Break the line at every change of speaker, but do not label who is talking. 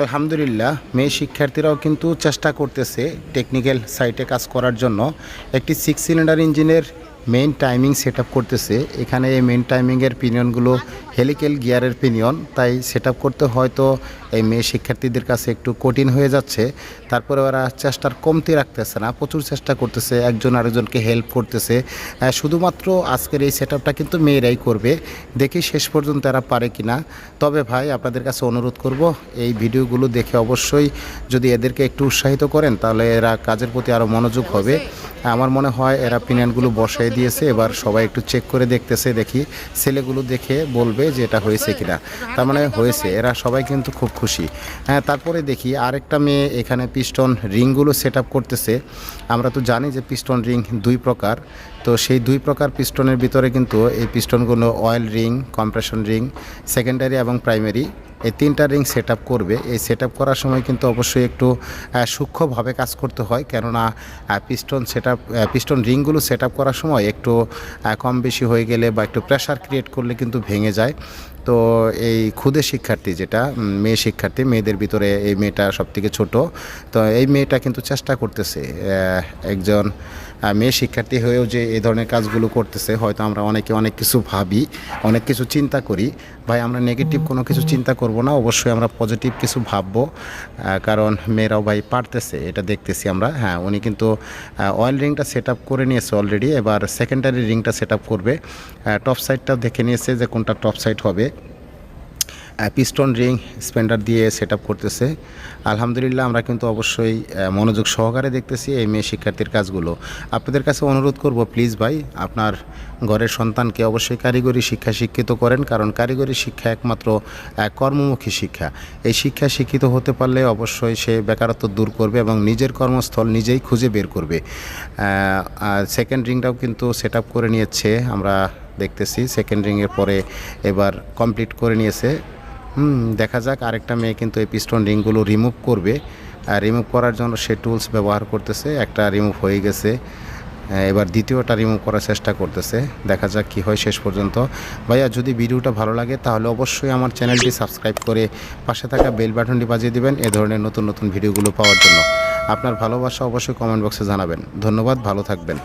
আলহামদুলিল্লাহ, মেয়ে শিক্ষার্থীরাও কিন্তু চেষ্টা করতেছে টেকনিক্যাল সাইটে কাজ করার জন্য। একটি সিক্স সিলিন্ডার ইঞ্জিনের মেইন টাইমিং সেট করতেছে। এখানে এই মেইন টাইমিংয়ের পিনিয়নগুলো হেলিকেল গিয়ারের পিনিয়ন তাই সেট করতে হয়তো এই মেয়ে শিক্ষার্থীদের কাছে একটু কঠিন হয়ে যাচ্ছে। তারপরে ওরা চেষ্টার কমতি রাখতেছে না, প্রচুর চেষ্টা করতেছে, একজন আরেকজনকে হেল্প করতেছে। শুধুমাত্র আজকের এই সেট কিন্তু মেয়েরাই করবে। দেখি শেষ পর্যন্ত এরা পারে কিনা। তবে ভাই, আপনাদের কাছে অনুরোধ করব, এই ভিডিওগুলো দেখে অবশ্যই যদি এদেরকে একটু উৎসাহিত করেন, তাহলে এরা কাজের প্রতি আরও মনোযোগ হবে। আমার মনে হয় এরা পিনিয়নগুলো বসাই দিয়েছে, এবার সবাই একটু চেক করে দেখতেছে, দেখি ছেলেগুলো দেখে বলবে যে এটা হয়েছে কিনা। তার মানে হয়েছে, এরা সবাই কিন্তু খুব খুশি। হ্যাঁ তারপরে দেখি আরেকটা মেয়ে এখানে পিস্টন রিংগুলো সেট করতেছে। আমরা তো জানি যে পিস্টন রিং দুই প্রকার, তো সেই দুই প্রকার পিস্টনের ভিতরে কিন্তু এই পিস্টনগুলো oil ring compression ring secondary এবং প্রাইমারি এই তিনটা রিং সেট করবে। এই সেট করার সময় কিন্তু অবশ্যই একটু সূক্ষ্মভাবে কাজ করতে হয়। কেননা পিস্টন সেট পিস্টন রিংগুলো সেট করার সময় একটু কম বেশি হয়ে গেলে বা একটু প্রেশার ক্রিয়েট করলে কিন্তু ভেঙে যায়। তো এই ক্ষুদে শিক্ষার্থী যেটা মেয়ে শিক্ষার্থী, মেয়েদের ভিতরে এই মেয়েটা সবথেকে ছোট। তো এই মেয়েটা কিন্তু চেষ্টা করতেছে একজন মেয়ে শিক্ষার্থী হয়েও যে এই ধরনের কাজগুলো করতেছে, হয়তো আমরা অনেকে অনেক কিছু ভাবি, অনেক কিছু চিন্তা করি। ভাই, আমরা নেগেটিভ কোনো কিছু চিন্তা করব না, অবশ্যই আমরা পজিটিভ কিছু ভাববো। কারণ মেয়েরাও ভাই পারতেছে, এটা দেখতেছি আমরা। হ্যাঁ উনি কিন্তু অয়েল রিংটা সেট আপ করে নিয়েছে অলরেডি এবার সেকেন্ডারি রিংটা সেট আপ করবে। টপ সাইডটাও দেখে নিয়েছে যে কোনটা টপ সাইড হবে। পিস্টন রিং স্পেন্ডার দিয়ে সেট করতেছে। আলহামদুলিল্লাহ, আমরা কিন্তু অবশ্যই মনোযোগ সহকারে দেখতেছি এই মেয়ে শিক্ষার্থীর কাজগুলো। আপনাদের কাছে অনুরোধ করব প্লিজ ভাই, আপনার ঘরের সন্তানকে অবশ্যই কারিগরি শিক্ষা শিক্ষিত করেন, কারণ কারিগরি শিক্ষা একমাত্র কর্মমুখী শিক্ষা। এই শিক্ষা শিক্ষিত হতে পারলে অবশ্যই সে বেকারত্ব দূর করবে এবং নিজের কর্মস্থল নিজেই খুঁজে বের করবে। সেকেন্ড রিংটাও কিন্তু সেট করে নিয়েছে, আমরা দেখতেছি। সেকেন্ড রিংয়ের পরে এবার কমপ্লিট করে নিয়েছে। হুম, দেখা যাক আরেকটা মেয়ে কিন্তু এই পিস্টন রিংগুলো রিমুভ করবে। আর রিমুভ করার জন্য সে টুলস ব্যবহার করতেছে, একটা রিমুভ হয়ে গেছে। এবার দ্বিতীয়টা রিমুভ করার চেষ্টা করতেছে, দেখা যাক কী হয় শেষ পর্যন্ত। ভাইয়া, যদি ভিডিওটা ভালো লাগে তাহলে অবশ্যই আমার চ্যানেলটি সাবস্ক্রাইব করে পাশে থাকা বেল বাটনটি বাজিয়ে দেবেন এ ধরনের নতুন নতুন ভিডিওগুলো পাওয়ার জন্য। আপনার ভালোবাসা অবশ্যই কমেন্ট বক্সে জানাবেন। ধন্যবাদ, ভালো থাকবেন।